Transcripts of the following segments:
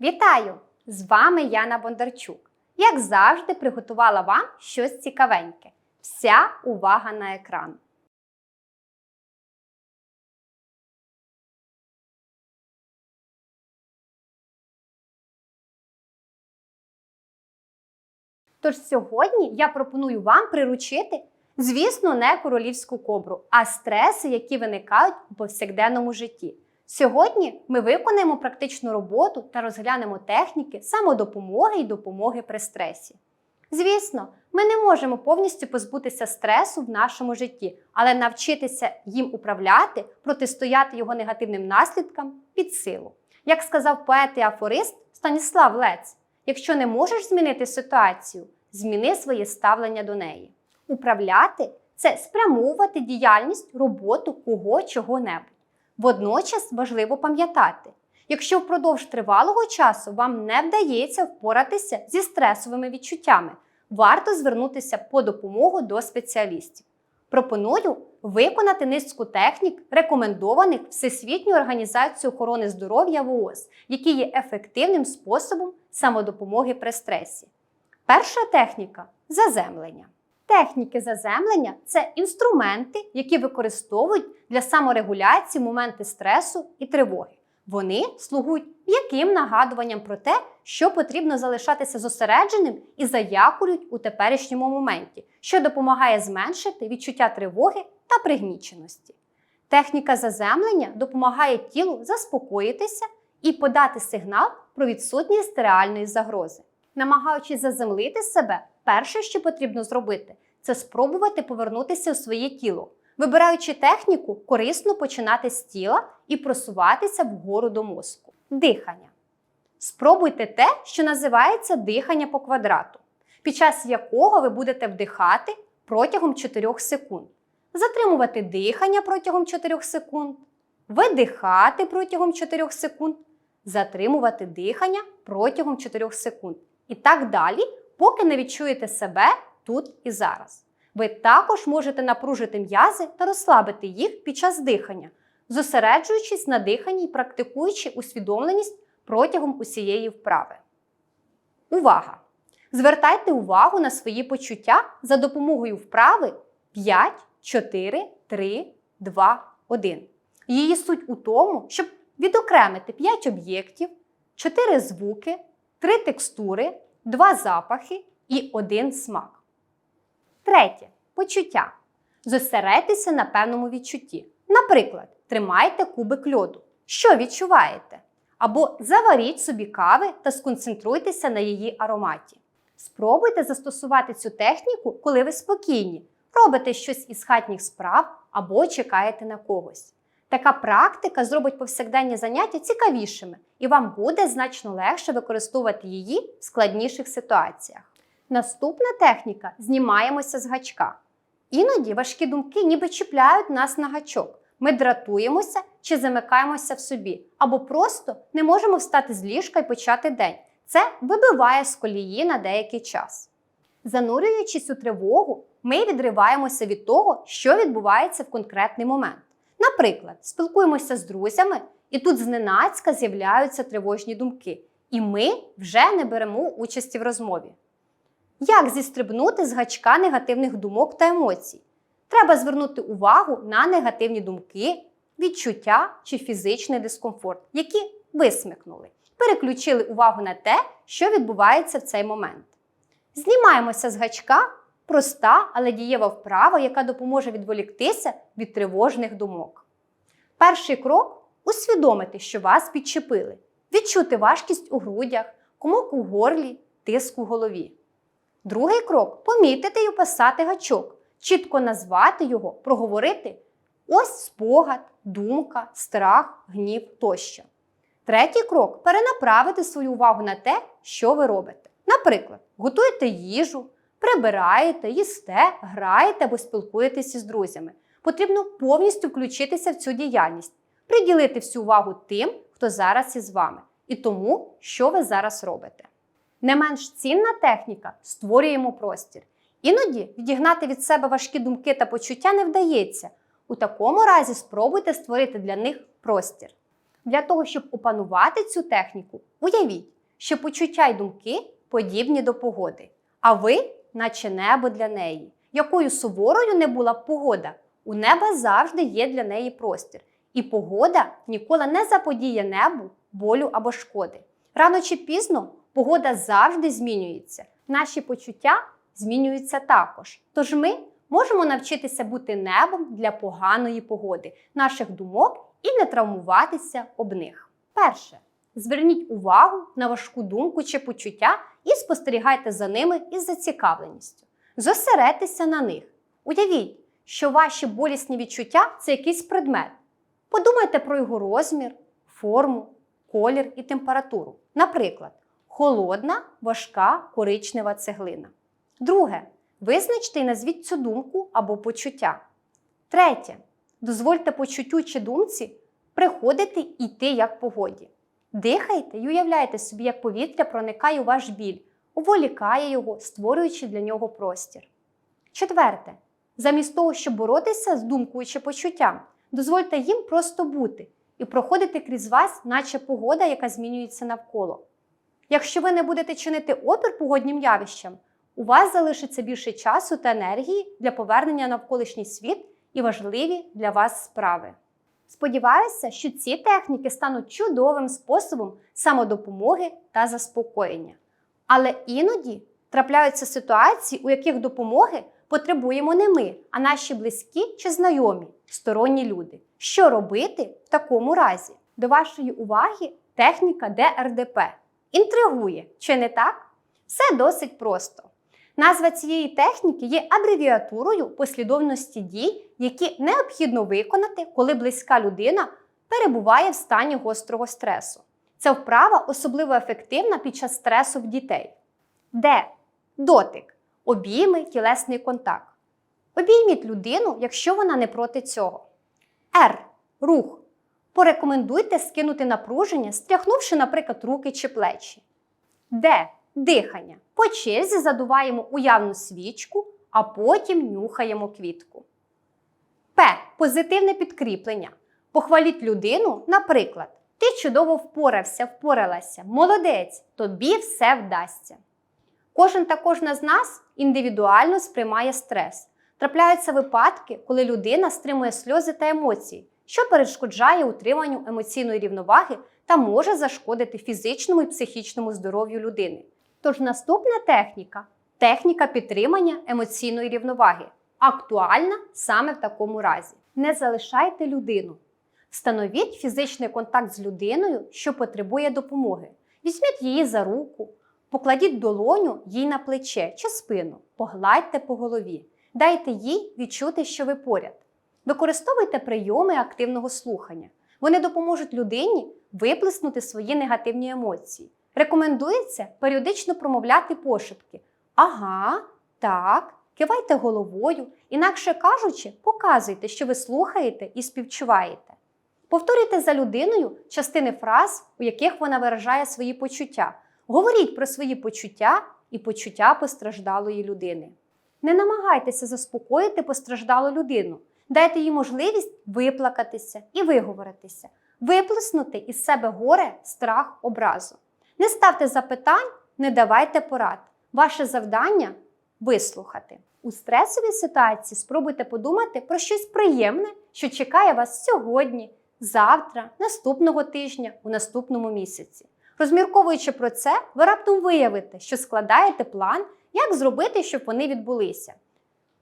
Вітаю! З вами Яна Бондарчук. Як завжди, приготувала вам щось цікавеньке. Вся увага на екран. Тож сьогодні я пропоную вам приручити, звісно, не королівську кобру, а стреси, які виникають у повсякденному житті. Сьогодні ми виконаємо практичну роботу та розглянемо техніки самодопомоги і допомоги при стресі. Звісно, ми не можемо повністю позбутися стресу в нашому житті, але навчитися їм управляти, протистояти його негативним наслідкам під силу. Як сказав поет і афорист Станіслав Лец, якщо не можеш змінити ситуацію, зміни своє ставлення до неї. Управляти це спрямовувати діяльність, роботу кого чого-небудь. Водночас важливо пам'ятати, якщо впродовж тривалого часу вам не вдається впоратися зі стресовими відчуттями, варто звернутися по допомогу до спеціалістів. Пропоную виконати низку технік, рекомендованих Всесвітньою організацією охорони здоров'я ВООЗ, які є ефективним способом самодопомоги при стресі. Перша техніка заземлення. Техніки заземлення це інструменти, які використовують для саморегуляції моменти стресу і тривоги. Вони слугують м'яким нагадуванням про те, що потрібно залишатися зосередженим і заякорюють у теперішньому моменті, що допомагає зменшити відчуття тривоги та пригніченості. Техніка заземлення допомагає тілу заспокоїтися і подати сигнал про відсутність реальної загрози. Намагаючись заземлити себе, перше, що потрібно зробити, це спробувати повернутися у своє тіло. Вибираючи техніку, корисно починати з тіла і просуватися вгору до мозку. Дихання. Спробуйте те, що називається дихання по квадрату, під час якого ви будете вдихати протягом 4 секунд, затримувати дихання протягом 4 секунд, видихати протягом 4 секунд, затримувати дихання протягом 4 секунд. І так далі, поки не відчуєте себе тут і зараз. Ви також можете напружити м'язи та розслабити їх під час дихання, зосереджуючись на диханні і практикуючи усвідомленість протягом усієї вправи. Увага! Звертайте увагу на свої почуття за допомогою вправи 5, 4, 3, 2, 1. Її суть у тому, щоб відокремити 5 об'єктів, 4 звуки, 3 текстури, 2 запахи і 1 смак. Третє почуття. Зосередьтеся на певному відчутті. Наприклад, тримайте кубик льоду. Що відчуваєте? Або заваріть собі кави та сконцентруйтеся на її ароматі. Спробуйте застосувати цю техніку, коли ви спокійні, робите щось із хатніх справ або чекаєте на когось. Така практика зробить повсякденні заняття цікавішими, і вам буде значно легше використовувати її в складніших ситуаціях. Наступна техніка знімаємося з гачка. Іноді важкі думки ніби чіпляють нас на гачок. Ми дратуємося чи замикаємося в собі, або просто не можемо встати з ліжка і почати день. Це вибиває з колії на деякий час. Занурюючись у тривогу, ми відриваємося від того, що відбувається в конкретний момент. Наприклад, спілкуємося з друзями, і тут зненацька з'являються тривожні думки, і ми вже не беремо участі в розмові. Як зістрибнути з гачка негативних думок та емоцій? Треба звернути увагу на негативні думки, відчуття чи фізичний дискомфорт, які висмикнули. Переключили увагу на те, що відбувається в цей момент. Знімаємося з гачка проста, але дієва вправа, яка допоможе відволіктися від тривожних думок. Перший крок усвідомити, що вас підчепили, відчути важкість у грудях, комок у горлі, тиск у голові. Другий крок помітити і описати гачок, чітко назвати його, проговорити ось спогад, думка, страх, гнів тощо. Третій крок перенаправити свою увагу на те, що ви робите. Наприклад, готуєте їжу, прибираєте, їсте, граєте або спілкуєтеся з друзями. Потрібно повністю включитися в цю діяльність, приділити всю увагу тим, хто зараз із вами, і тому, що ви зараз робите. Не менш цінна техніка створюємо простір. Іноді відігнати від себе важкі думки та почуття не вдається. У такому разі спробуйте створити для них простір. Для того, щоб опанувати цю техніку, уявіть, що почуття й думки подібні до погоди, а ви, наче небо для неї. Якою суворою не була б погода, у неба завжди є для неї простір. І погода ніколи не заподіє небу болю або шкоди. Рано чи пізно погода завжди змінюється. Наші почуття змінюються також. Тож ми можемо навчитися бути небом для поганої погоди, наших думок і не травмуватися об них. Перше. Зверніть увагу на важку думку чи почуття і спостерігайте за ними із зацікавленістю. Зосередьтеся на них. Уявіть, що ваші болісні відчуття це якийсь предмет. Подумайте про його розмір, форму, колір і температуру. Наприклад, холодна, важка коричнева цеглина. Друге. Визначте і назвіть цю думку або почуття. Третє. Дозвольте почуттю чи думці приходити і йти як погоді. Дихайте і уявляйте собі, як повітря проникає у ваш біль, уволікає його, створюючи для нього простір. Четверте. Замість того, щоб боротися з думкою чи почуттям, дозвольте їм просто бути і проходити крізь вас, наче погода, яка змінюється навколо. Якщо ви не будете чинити опір погоднім явищам, у вас залишиться більше часу та енергії для повернення навколишній світ і важливі для вас справи. Сподіваюся, що ці техніки стануть чудовим способом самодопомоги та заспокоєння. Але іноді трапляються ситуації, у яких допомоги потребуємо не ми, а наші близькі чи знайомі, сторонні люди. Що робити в такому разі? До вашої уваги техніка ДРДП. Інтригує, чи не так? Все досить просто. Назва цієї техніки є абревіатурою послідовності дій, які необхідно виконати, коли близька людина перебуває в стані гострого стресу. Ця вправа особливо ефективна під час стресу в дітей. Д. Дотик. Обійми, тілесний контакт. Обійміть людину, якщо вона не проти цього. Р. Рух. Порекомендуйте скинути напруження, стряхнувши, наприклад, руки чи плечі. Д. Дихання. По черзі задуваємо уявну свічку, а потім нюхаємо квітку. П. Позитивне підкріплення. Похваліть людину, наприклад, ти чудово впорався, впоралася, молодець, тобі все вдасться. Кожен та кожна з нас індивідуально сприймає стрес. Трапляються випадки, коли людина стримує сльози та емоції, що перешкоджає утриманню емоційної рівноваги та може зашкодити фізичному і психічному здоров'ю людини. Тож наступна техніка техніка підтримання емоційної рівноваги, актуальна саме в такому разі. Не залишайте людину. Встановіть фізичний контакт з людиною, що потребує допомоги. Візьміть її за руку, покладіть долоню їй на плече чи спину, погладьте по голові, дайте їй відчути, що ви поряд. Використовуйте прийоми активного слухання. Вони допоможуть людині виплеснути свої негативні емоції. Рекомендується періодично промовляти пошепки. Ага, так, кивайте головою, інакше кажучи, показуйте, що ви слухаєте і співчуваєте. Повторюйте за людиною частини фраз, у яких вона виражає свої почуття. Говоріть про свої почуття і почуття постраждалої людини. Не намагайтеся заспокоїти постраждалу людину. Дайте їй можливість виплакатися і виговоритися, виплеснути із себе горе, страх, образу. Не ставте запитань, не давайте порад. Ваше завдання вислухати. У стресовій ситуації спробуйте подумати про щось приємне, що чекає вас сьогодні, завтра, наступного тижня, у наступному місяці. Розмірковуючи про це, ви раптом виявите, що складаєте план, як зробити, щоб вони відбулися.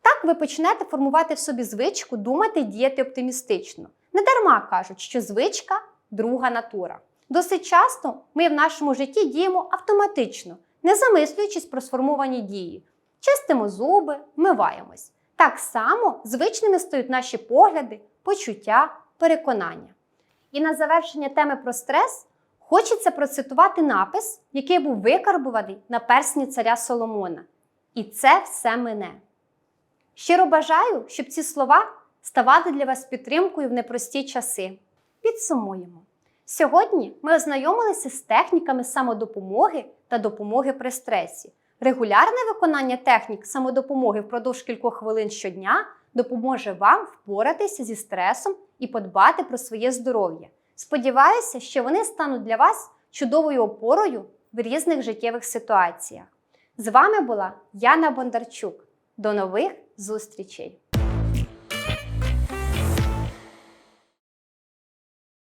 Так ви почнете формувати в собі звичку думати і діяти оптимістично. Не дарма кажуть, що звичка друга натура. Досить часто ми в нашому житті діємо автоматично, не замислюючись про сформовані дії. Чистимо зуби, вмиваємось. Так само звичними стають наші погляди, почуття, переконання. І на завершення теми про стрес хочеться процитувати напис, який був викарбуваний на персні царя Соломона. І це все мене. Щиро бажаю, щоб ці слова ставали для вас підтримкою в непрості часи. Підсумуємо. Сьогодні ми ознайомилися з техніками самодопомоги та допомоги при стресі. Регулярне виконання технік самодопомоги впродовж кількох хвилин щодня допоможе вам впоратися зі стресом і подбати про своє здоров'я. Сподіваюся, що вони стануть для вас чудовою опорою в різних життєвих ситуаціях. З вами була Яна Бондарчук. До нових зустрічей!